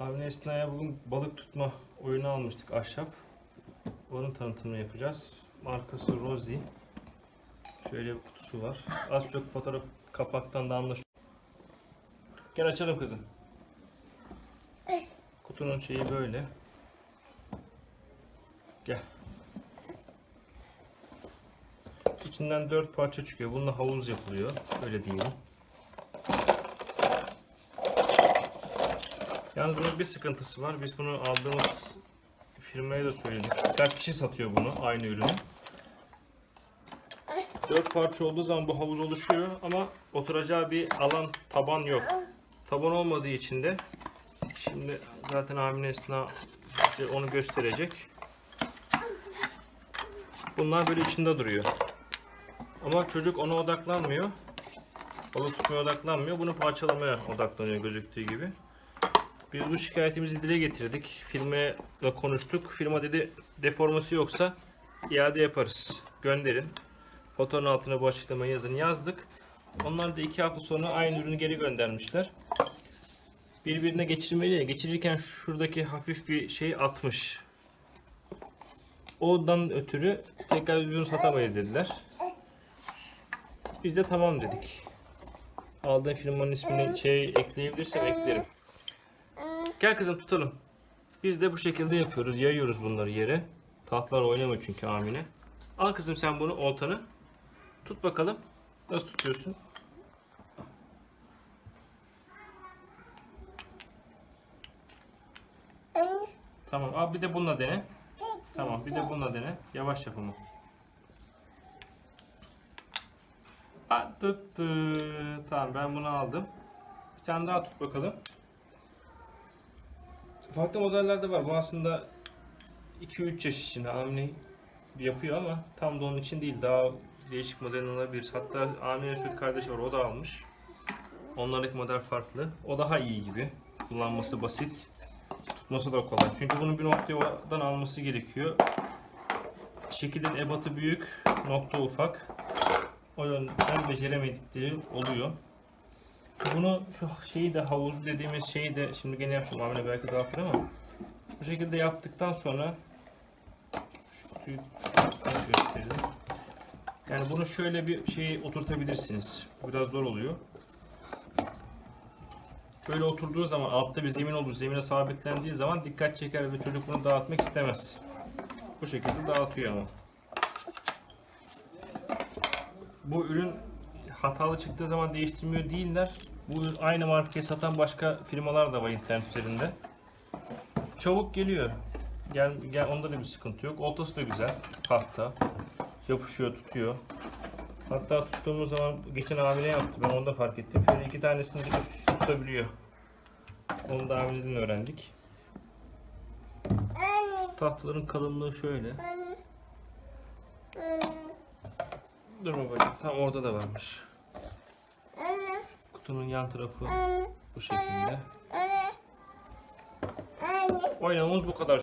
Avni Esna'ya bugün balık tutma oyunu almıştık ahşap. Onun tanıtımını yapacağız. Markası Rosie. Şöyle bir kutusu var. Az çok fotoğraf kapaktan da anlaşılıyor. Gel açalım kızım. Kutunun şeyi böyle. Gel. İçinden dört parça çıkıyor. Bununla havuz yapılıyor. Öyle diyelim. Yalnız bunun bir sıkıntısı var. Biz bunu aldığımız firmaya da söyledik. Birkaç kişi satıyor bunu, aynı ürünü. Dört parça olduğu zaman bu havuz oluşuyor ama oturacağı bir alan, taban yok. Taban olmadığı için de şimdi zaten Amine Esna onu gösterecek. Bunlar böyle içinde duruyor. Ama çocuk ona odaklanmıyor. Balık tutmaya odaklanmıyor. Bunu parçalamaya odaklanıyor gözüktüğü gibi. Biz bu şikayetimizi dile getirdik. Firmaya konuştuk. Firma dedi deforması yoksa iade yaparız. Gönderin. Fotonun altına bu açıklamayı yazın. Yazdık. Onlar da iki hafta sonra aynı ürünü geri göndermişler. Birbirine geçirmeli ya. Geçirirken şuradaki hafif bir şey atmış. Ondan ötürü tekrar ürün satamayız dediler. Biz de tamam dedik. Aldığım firmanın ismini şey ekleyebilirsem eklerim. Gel kızım tutalım. Biz de bu şekilde yapıyoruz. Yayıyoruz bunları yere. Tahtlar oynamıyor çünkü Amine. Al kızım sen bunu oltanı. Tut bakalım. Nasıl tutuyorsun? Tamam. Al bir de bununla dene. Tamam. Bir de bununla dene. Yavaş yap ama. Ha, tuttu. Tamam ben bunu aldım. Bir tane daha tut bakalım. Farklı modeller de var. Bu aslında 2-3 yaş için Amine yapıyor ama tam da onun için değil. Daha değişik model alabiliriz. Hatta Amine Süt kardeşi var. O da almış. Onlardaki model farklı. O daha iyi gibi. Kullanması basit. Tutması da kolay. Çünkü bunun bir noktadan alması gerekiyor. Şekilin ebatı büyük, nokta ufak. O yönden beceremedikleri oluyor. Bunu şu şeyi de havuz dediğimiz şeyi de şimdi gene yapacağım Amine belki dağıtır ama bu şekilde yaptıktan sonra şu kutuyu gösterelim. Yani bunu şöyle bir şey oturtabilirsiniz. Biraz zor oluyor. Böyle oturduğu zaman altta bir zemin olur. Zemine sabitlendiği zaman dikkat çeker ve çocuk bunu dağıtmak istemez. Bu şekilde dağıtıyor ama. Bu ürün hatalı çıktığı zaman değiştirmiyor değiller. Bu aynı markayı satan başka firmalar da var internet üzerinde. Çabuk geliyor. Gel, gel onda da bir sıkıntı yok. Oltası da güzel. Tahta. Yapışıyor, tutuyor. Hatta tuttuğumuz zaman geçen hamile yaptı. Ben onu da fark ettim. Şöyle iki tanesini üst üste tutabiliyor. Onu da hamileden öğrendik. Tahtaların kalınlığı şöyle. Dur babacığım. Tam orada da varmış. Kutunun yan tarafı bu şekilde. Oynamamız bu kadar.